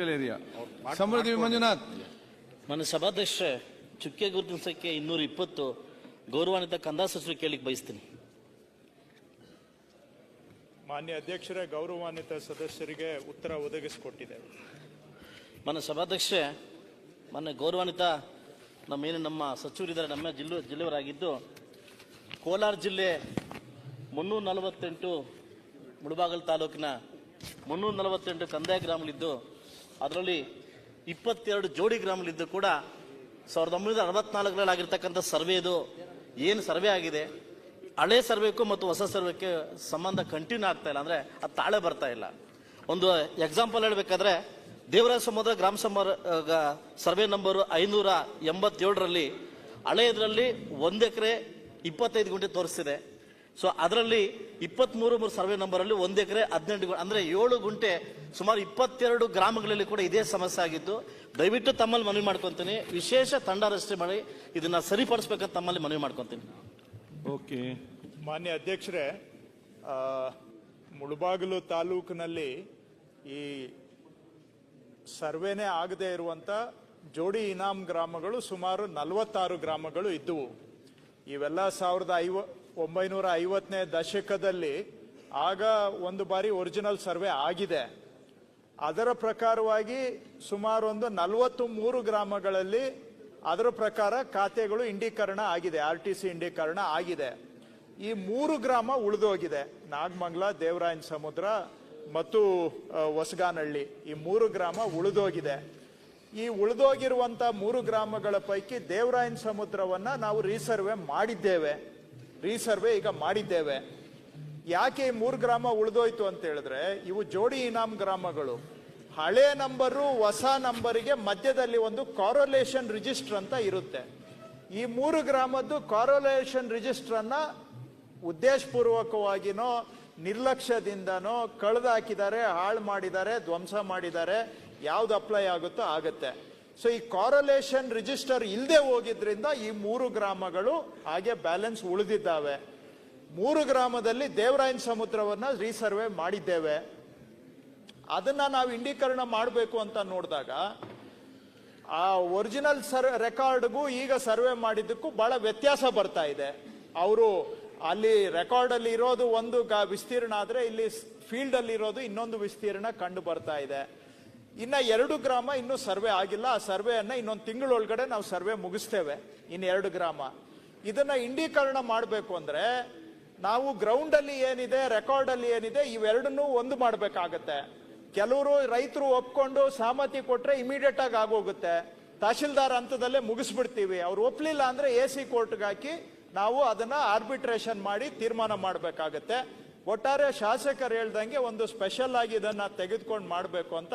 Critical area ಸಮೃದ್ಧಿ ಮಂಜುನಾಥ್. ನನ್ನ ಸಭಾಧ್ಯಕ್ಷ ಚುಕ್ಕೆ ಗುರುತಿನ ಸಂಖ್ಯೆ ಇನ್ನೂರ ಇಪ್ಪತ್ತು ಗೌರವಾನ್ವಿತ ಕಂದಾ ಸಚಿವರು ಕೇಳಿಕ್ ಬಯಸ್ತೀನಿ. ಮಾನ್ಯ ಅಧ್ಯಕ್ಷರೇ ಗೌರವಾನ್ವಿತ ಸದಸ್ಯರಿಗೆ ಉತ್ತರ ಒದಗಿಸಿಕೊಟ್ಟಿದೆ. ಮನ ಸಭಾಧ್ಯಕ್ಷ ಮೊನ್ನೆ ಗೌರವಾನ್ವಿತ ನಮ್ಮೇನು ನಮ್ಮ ಸಚಿವರಿದ್ದಾರೆ ನಮ್ಮ ಜಿಲ್ಲೆ ಜಿಲ್ಲೆಯವರಾಗಿದ್ದು ಕೋಲಾರ ಜಿಲ್ಲೆ ಮುನ್ನೂರ ನಲವತ್ತೆಂಟು ಮುಳಬಾಗಲ್ ತಾಲೂಕಿನ ಮುನ್ನೂರ ನಲವತ್ತೆಂಟು ಕಂದಾಯ ಗ್ರಾಮಗಳಿದ್ದು ಅದರಲ್ಲಿ ಇಪ್ಪತ್ತೆರಡು ಜೋಡಿ ಗ್ರಾಮಗಳಿದ್ದು ಕೂಡ ಸಾವಿರದ ಒಂಬೈನೂರ ಅರವತ್ನಾಲ್ಕರಲ್ಲಿ ಆಗಿರ್ತಕ್ಕಂಥ ಸರ್ವೇದು ಏನು ಸರ್ವೆ ಆಗಿದೆ? ಹಳೆ ಸರ್ವೆಕ್ಕೂ ಮತ್ತು ಹೊಸ ಸರ್ವೆಕ್ಕೆ ಸಂಬಂಧ ಕಂಟಿನ್ಯೂ ಆಗ್ತಾ ಇಲ್ಲ. ಅಂದರೆ ಅದು ತಾಳೆ ಬರ್ತಾ ಇಲ್ಲ. ಒಂದು ಎಕ್ಸಾಂಪಲ್ ಹೇಳಬೇಕಾದ್ರೆ ದೇವರಾಜ ಸಮುದ್ರ ಗ್ರಾಮ ಸಮರ ಸರ್ವೆ ನಂಬರ್ ಐನೂರ ಎಂಬತ್ತೇಳರಲ್ಲಿ ಹಳೆಯದರಲ್ಲಿ ಒಂದು ಎಕರೆ ಇಪ್ಪತ್ತೈದು ಗುಂಟೆ ತೋರಿಸ್ತಿದೆ. ಸೊ ಅದರಲ್ಲಿ ಇಪ್ಪತ್ಮೂರು ಮೂರು ಸರ್ವೆ ನಂಬರಲ್ಲಿ ಒಂದು ಎಕರೆ ಹದಿನೆಂಟು ಅಂದ್ರೆ ಏಳು ಗುಂಟೆ ಸುಮಾರು ಇಪ್ಪತ್ತೆರಡು ಗ್ರಾಮಗಳಲ್ಲಿ ಕೂಡ ಇದೇ ಸಮಸ್ಯೆ ಆಗಿದ್ದು ದಯವಿಟ್ಟು ತಮ್ಮಲ್ಲಿ ಮನವಿ ಮಾಡ್ಕೊತೀನಿ. ವಿಶೇಷ ತಂಡ ರಚನೆ ಮಾಡಿ ಇದನ್ನ ಸರಿಪಡಿಸ್ಬೇಕಂತ ತಮ್ಮಲ್ಲಿ ಮನವಿ ಮಾಡ್ಕೊತೀನಿ. ಓಕೆ. ಮಾನ್ಯ ಅಧ್ಯಕ್ಷರೇ ಮುಳುಬಾಗಿಲು ಮುಳಬಾಗಿಲು ತಾಲೂಕಿನಲ್ಲಿ ಈ ಸರ್ವೇನೇ ಆಗದೆ ಇರುವಂತ ಜೋಡಿ ಇನಾಮ್ ಗ್ರಾಮಗಳು ಸುಮಾರು ನಲವತ್ತಾರು ಗ್ರಾಮಗಳು ಇದ್ದುವು. ಇವೆಲ್ಲ ಸಾವಿರದ ಐವ ಒಂಬೈನೂರ ಐವತ್ತನೇ ದಶಕದಲ್ಲಿ ಆಗ ಒಂದು ಬಾರಿ ಒರಿಜಿನಲ್ ಸರ್ವೆ ಆಗಿದೆ. ಅದರ ಪ್ರಕಾರವಾಗಿ ಸುಮಾರು ಒಂದು ನಲವತ್ತು ಮೂರು ಗ್ರಾಮಗಳಲ್ಲಿ ಅದರ ಪ್ರಕಾರ ಖಾತೆಗಳು ಇಂಡೀಕರಣ ಆಗಿದೆ, ಆರ್ ಟಿ ಸಿ ಇಂಡೀಕರಣ ಆಗಿದೆ. ಈ ಮೂರು ಗ್ರಾಮ ಉಳಿದೋಗಿದೆ. ನಾಗಮಂಗ್ಲ, ದೇವರಾಯನ ಸಮುದ್ರ ಮತ್ತು ಹೊಸಗಾನಹಳ್ಳಿ ಈ ಮೂರು ಗ್ರಾಮ ಉಳಿದೋಗಿದೆ. ಈ ಉಳಿದೋಗಿರುವಂಥ ಮೂರು ಗ್ರಾಮಗಳ ಪೈಕಿ ದೇವರಾಯನ ಸಮುದ್ರವನ್ನ ನಾವು ರೀಸರ್ವೆ ಮಾಡಿದ್ದೇವೆ. ರೀಸರ್ವೆ ಈಗ ಮಾಡಿದ್ದೇವೆ. ಯಾಕೆ ಮೂರು ಗ್ರಾಮ ಉಳಿದೋಯ್ತು ಅಂತ ಹೇಳಿದ್ರೆ, ಇವು ಜೋಡಿ ಇನಾಮ್ ಗ್ರಾಮಗಳು. ಹಳೆ ನಂಬರು ಹೊಸ ನಂಬರಿಗೆ ಮಧ್ಯದಲ್ಲಿ ಒಂದು ಕಾರೋಲೇಷನ್ ರಿಜಿಸ್ಟರ್ ಅಂತ ಇರುತ್ತೆ. ಈ ಮೂರು ಗ್ರಾಮದ್ದು ಕಾರೋಲೇಷನ್ ರಿಜಿಸ್ಟರ್ ಅನ್ನ ಉದ್ದೇಶಪೂರ್ವಕವಾಗಿನೋ, ನಿರ್ಲಕ್ಷ್ಯದಿಂದನೋ ಕಳೆದಾಕಿದ್ದಾರೆ, ಹಾಳು ಮಾಡಿದ್ದಾರೆ, ಧ್ವಂಸ ಮಾಡಿದ್ದಾರೆ, ಯಾವ್ದು ಅಪ್ಲೈ ಆಗುತ್ತೋ ಆಗುತ್ತೆ. ಸೊ ಈ ಕಾರಲೇಷನ್ ರಿಜಿಸ್ಟರ್ ಇಲ್ಲದೆ ಹೋಗಿದ್ರಿಂದ ಈ ಮೂರು ಗ್ರಾಮಗಳು ಹಾಗೆ ಬ್ಯಾಲೆನ್ಸ್ ಉಳಿದಿದ್ದಾವೆ. ಮೂರು ಗ್ರಾಮದಲ್ಲಿ ದೇವರಾಯನ ಸಮುದ್ರವನ್ನ ರೀಸರ್ವೆ ಮಾಡಿದ್ದೇವೆ. ಅದನ್ನ ನಾವು ಇಂಡೀಕರಣ ಮಾಡಬೇಕು ಅಂತ ನೋಡಿದಾಗ, ಆ ಒರಿಜಿನಲ್ ಸರ್ ರೆಕಾರ್ಡ್ಗೂ ಈಗ ಸರ್ವೆ ಮಾಡಿದ್ದಕ್ಕೂ ಬಹಳ ವ್ಯತ್ಯಾಸ ಬರ್ತಾ ಇದೆ. ಅವರು ಅಲ್ಲಿ ರೆಕಾರ್ಡ್ ಅಲ್ಲಿ ಇರೋದು ಒಂದು ವಿಸ್ತೀರ್ಣ ಆದರೆ ಇಲ್ಲಿ ಫೀಲ್ಡ್ ಅಲ್ಲಿ ಇರೋದು ಇನ್ನೊಂದು ವಿಸ್ತೀರ್ಣ ಕಂಡು ಬರ್ತಾ ಇದೆ. ಇನ್ನ ಎರಡು ಗ್ರಾಮ ಇನ್ನೂ ಸರ್ವೆ ಆಗಿಲ್ಲ. ಆ ಸರ್ವೆಯನ್ನ ಇನ್ನೊಂದು ತಿಂಗಳೊಳಗಡೆ ನಾವು ಸರ್ವೆ ಮುಗಿಸ್ತೇವೆ. ಇನ್ನು ಎರಡು ಗ್ರಾಮ. ಇದನ್ನ ಇಂಡೀಕರಣ ಮಾಡಬೇಕು ಅಂದ್ರೆ ನಾವು ಗ್ರೌಂಡ್ ಅಲ್ಲಿ ಏನಿದೆ ರೆಕಾರ್ಡ್ ಅಲ್ಲಿ ಏನಿದೆ, ಇವೆರಡನ್ನೂ ಒಂದು ಮಾಡ್ಬೇಕಾಗತ್ತೆ. ಕೆಲವರು ರೈತರು ಒಪ್ಕೊಂಡು ಸಹಮತಿ ಕೊಟ್ರೆ ಇಮಿಡಿಯೇಟ್ ಆಗಿ ಆಗೋಗುತ್ತೆ. ತಹಶೀಲ್ದಾರ್ ಹಂತದಲ್ಲೇ ಮುಗಿಸ್ಬಿಡ್ತೀವಿ. ಅವ್ರು ಒಪ್ಲಿಲ್ಲ ಅಂದ್ರೆ ಎ ಸಿ ಕೋರ್ಟ್ಗೆ ಹಾಕಿ ನಾವು ಅದನ್ನ ಆರ್ಬಿಟ್ರೇಷನ್ ಮಾಡಿ ತೀರ್ಮಾನ ಮಾಡಬೇಕಾಗತ್ತೆ. ಒಟ್ಟಾರೆ ಶಾಸಕರು ಹೇಳ್ದಂಗೆ ಒಂದು ಸ್ಪೆಷಲ್ ಆಗಿ ಇದನ್ನ ತೆಗೆದುಕೊಂಡು ಮಾಡಬೇಕು ಅಂತ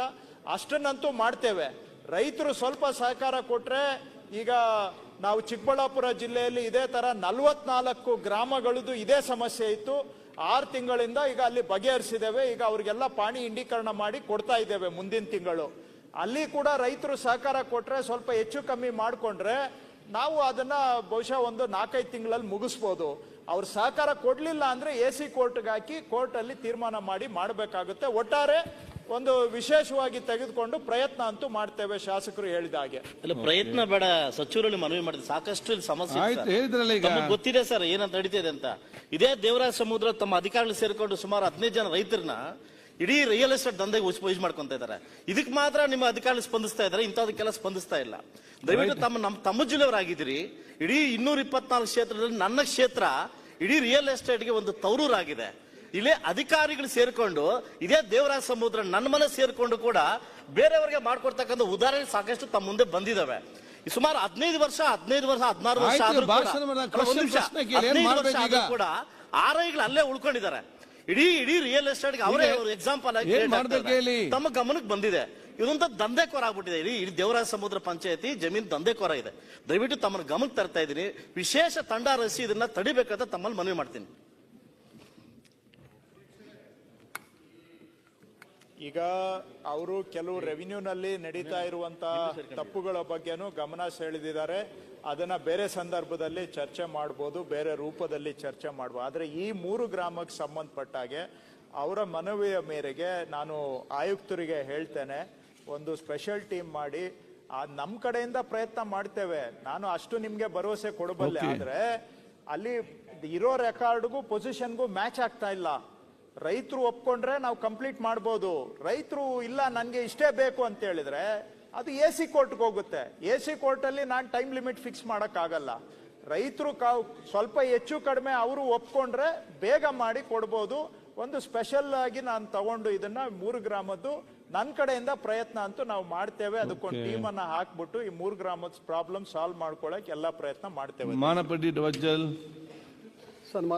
ಅಷ್ಟನ್ನಂತೂ ಮಾಡ್ತೇವೆ. ರೈತರು ಸ್ವಲ್ಪ ಸಹಕಾರ ಕೊಟ್ರೆ ಈಗ ನಾವು ಚಿಕ್ಕಬಳ್ಳಾಪುರ ಜಿಲ್ಲೆಯಲ್ಲಿ ಇದೇ ತರ ನಲವತ್ನಾಲ್ಕು ಗ್ರಾಮಗಳದ್ದು ಇದೇ ಸಮಸ್ಯೆ ಇತ್ತು. ಆರು ತಿಂಗಳಿಂದ ಈಗ ಅಲ್ಲಿ ಬಗೆಹರಿಸಿದ್ದೇವೆ. ಈಗ ಅವರಿಗೆಲ್ಲ ಪಾಣಿ ಇಂಡೀಕರಣ ಮಾಡಿ ಕೊಡ್ತಾ ಇದ್ದೇವೆ ಮುಂದಿನ ತಿಂಗಳು. ಅಲ್ಲಿ ಕೂಡ ರೈತರು ಸಹಕಾರ ಕೊಟ್ರೆ ಸ್ವಲ್ಪ ಹೆಚ್ಚು ಕಮ್ಮಿ ಮಾಡಿಕೊಂಡ್ರೆ ನಾವು ಅದನ್ನ ಬಹುಶಃ ಒಂದು ನಾಲ್ಕೈದು ತಿಂಗಳಲ್ಲಿ ಮುಗಿಸ್ಬೋದು. ಅವ್ರು ಸಹಕಾರ ಕೊಡಲಿಲ್ಲ ಅಂದ್ರೆ ಎ ಸಿ ಕೋರ್ಟ್ಗೆ ಹಾಕಿ ಕೋರ್ಟ್ ಅಲ್ಲಿ ತೀರ್ಮಾನ ಮಾಡಿ ಮಾಡಬೇಕಾಗುತ್ತೆ. ಒಟ್ಟಾರೆ ಒಂದು ವಿಶೇಷವಾಗಿ ತೆಗೆದುಕೊಂಡು ಪ್ರಯತ್ನ ಅಂತೂ ಮಾಡ್ತೇವೆ ಶಾಸಕರು ಹೇಳಿದ ಹಾಗೆ. ಇಲ್ಲ ಪ್ರಯತ್ನ ಬೇಡ ಸಚಿವರಲ್ಲಿ ಮನವಿ ಮಾಡಿದ್ರೆ ಸಾಕಷ್ಟು ಇಲ್ಲಿ ಸಮಸ್ಯೆ ಇದೆ ಆಯ್ತು ಸರ್. ಹೇಳಿದ್ರಲ್ಲ ಈಗ. ತಮಗೆ ಗೊತ್ತಿದೆ ಸರ್ ಏನಂತ ನಡೀತಿದೆ ಅಂತ. ಇದೇ ದೇವರಾಜ ಸಮುದ್ರ ತಮ್ಮ ಅಧಿಕಾರಿಗಳು ಸೇರಿಕೊಂಡು ಸುಮಾರು ಹದಿನೈದು ಜನ ರೈತರನ್ನ ಇಡೀ ರಿಯಲ್ ಎಸ್ಟೇಟ್ ದಂಧೆಗೆ ಯೂಸ್ ಮಾಡ್ಕೊಂತ ಇದ್ದಾರೆ ಇದಕ್ಕೆ ಮಾತ್ರ ನಿಮ್ಮ ಅಧಿಕಾರಿಗಳು ಸ್ಪಂದಿಸ್ತಾ ಇದ್ದಾರೆ ಇಂಥದಕ್ಕೆಲ್ಲ ಸ್ಪಂದಿಸ್ತಾ ಇಲ್ಲ. ದಯವಿಟ್ಟು ತಮ್ಮ ನಮ್ಮ ತಮ್ಮ ಜಿಲ್ಲೆಯವರಾಗಿದ್ದೀರಿ. ಇಡೀ ಇನ್ನೂರ ಇಪ್ಪತ್ನಾಲ್ಕು ಕ್ಷೇತ್ರದಲ್ಲಿ ನನ್ನ ಕ್ಷೇತ್ರ ಇಡೀ ರಿಯಲ್ ಎಸ್ಟೇಟ್ಗೆ ಒಂದು ತವರೂರಾಗಿದೆ ಇಲ್ಲೇ ಅಧಿಕಾರಿಗಳು ಸೇರ್ಕೊಂಡು ಇದೇ ದೇವರಾಜ ಸಮುದ್ರ ನನ್ನ ಮನೆ ಸೇರ್ಕೊಂಡು ಕೂಡ ಬೇರೆಯವರಿಗೆ ಮಾಡ್ಕೊಡ್ತಕ್ಕಂಥ ಉದಾಹರಣೆ ಸಾಕಷ್ಟು ತಮ್ಮ ಮುಂದೆ ಬಂದಿದಾವೆ. ಈ ಸುಮಾರು ಹದಿನೈದು ವರ್ಷ ಹದಿನೈದು ವರ್ಷ ಹದಿನಾರು ವರ್ಷ ಆದ್ರೂ ಕೂಡ- ಆರೈಗಳು ಅಲ್ಲೇ ಉಳ್ಕೊಂಡಿದ್ದಾರೆ. ಇಡೀ ಇಡೀ ರಿಯಲ್ ಎಸ್ಟೇಟ್ ಅವರೇ ಎಕ್ಸಾಂಪಲ್ ಆಗಿ? ತಮ್ಮ ಗಮನಕ್ಕೆ ಬಂದಿದೆ. ಇದೊಂದು ದಂಧೆಕೋರ ಆಗ್ಬಿಟ್ಟಿದೆ ಇಡೀ ಇಡೀ ದೇವರಾಜ ಸಮುದ್ರ ಪಂಚಾಯತಿ ಜಮೀನ್ ದಂಧೆಕೋರ ಇದೆ. ದಯವಿಟ್ಟು ತಮ್ಮನ್ನು ಗಮನಕ್ಕೆ ತರ್ತಾ ಇದ್ದೀನಿ. ವಿಶೇಷ ತಂಡ ರಚಿಸಿ ಇದನ್ನ ತಡಿಬೇಕಂತ ತಮ್ಮಲ್ಲಿ ಮನವಿ ಮಾಡ್ತೀನಿ. ಈಗ ಅವರು ಕೆಲವು ರೆವಿನ್ಯೂನಲ್ಲಿ ನಡೀತಾ ಇರುವಂತ ತಪ್ಪುಗಳ ಬಗ್ಗೆನೂ ಗಮನ ಸೆಳೆದಿದ್ದಾರೆ. ಅದನ್ನ ಬೇರೆ ಸಂದರ್ಭದಲ್ಲಿ ಚರ್ಚೆ ಮಾಡ್ಬೋದು ಬೇರೆ ರೂಪದಲ್ಲಿ ಚರ್ಚೆ ಮಾಡಬಹುದು ಆದ್ರೆ ಈ ಮೂರು ಗ್ರಾಮಕ್ಕೆ ಸಂಬಂಧಪಟ್ಟ ಹಾಗೆ ಅವರ ಮನವಿಯ ಮೇರೆಗೆ ನಾನು ಆಯುಕ್ತರಿಗೆ ಹೇಳ್ತೇನೆ ಒಂದು ಸ್ಪೆಷಲ್ ಟೀಮ್ ಮಾಡಿ ಆ ನಮ್ ಕಡೆಯಿಂದ ಪ್ರಯತ್ನ ಮಾಡ್ತೇವೆ. ನಾನು ಅಷ್ಟು ನಿಮ್ಗೆ ಭರವಸೆ ಕೊಡಬಲ್ಲೆ ಆದ್ರೆ ಅಲ್ಲಿ ಇರೋ ರೆಕಾರ್ಡ್ಗೂ ಪೊಸಿಷನ್ಗೂ ಮ್ಯಾಚ್ ಆಗ್ತಾ ಇಲ್ಲ. ರೈತರು ಒಪ್ಕೊಂಡ್ರೆ ನಾವು ಕಂಪ್ಲೀಟ್ ಮಾಡ್ಬೋದು. ರೈತರು ಇಲ್ಲ ನನಗೆ ಇಷ್ಟೇ ಬೇಕು ಅಂತ ಹೇಳಿದ್ರೆ ಅದು ಎ ಸಿ ಕೋರ್ಟ್ಗೆ ಹೋಗುತ್ತೆ. ಎ ಸಿ ಕೋರ್ಟಲ್ಲಿ ನಾನು ಟೈಮ್ ಲಿಮಿಟ್ ಫಿಕ್ಸ್ ಮಾಡೋಕ್ಕಾಗಲ್ಲ. ರೈತರು ಕಾವು ಸ್ವಲ್ಪ ಹೆಚ್ಚು ಕಡಿಮೆ ಅವರು ಒಪ್ಕೊಂಡ್ರೆ ಬೇಗ ಮಾಡಿ ಕೊಡ್ಬೋದು. ಒಂದು ಸ್ಪೆಷಲ್ ಆಗಿ ನಾನು ತಗೊಂಡು ಇದನ್ನ ಮೂರು ಗ್ರಾಮದ್ದು ನನ್ನ ಕಡೆಯಿಂದ ಪ್ರಯತ್ನ ಅಂತೂ ನಾವು ಮಾಡ್ತೇವೆ. ಅದಕ್ಕೊಂದು. ಟೀಮ್ ಅನ್ನ ಹಾಕ್ಬಿಟ್ಟು ಈ ಮೂರು ಗ್ರಾಮದ ಪ್ರಾಬ್ಲಮ್ ಸಾಲ್ವ್ ಮಾಡ್ಕೊಳಕ್ ಎಲ್ಲಾ ಪ್ರಯತ್ನ ಮಾಡ್ತೇವೆ. ಮಾನಪಟ್ಟಿ ಸನ್ಮಾನ.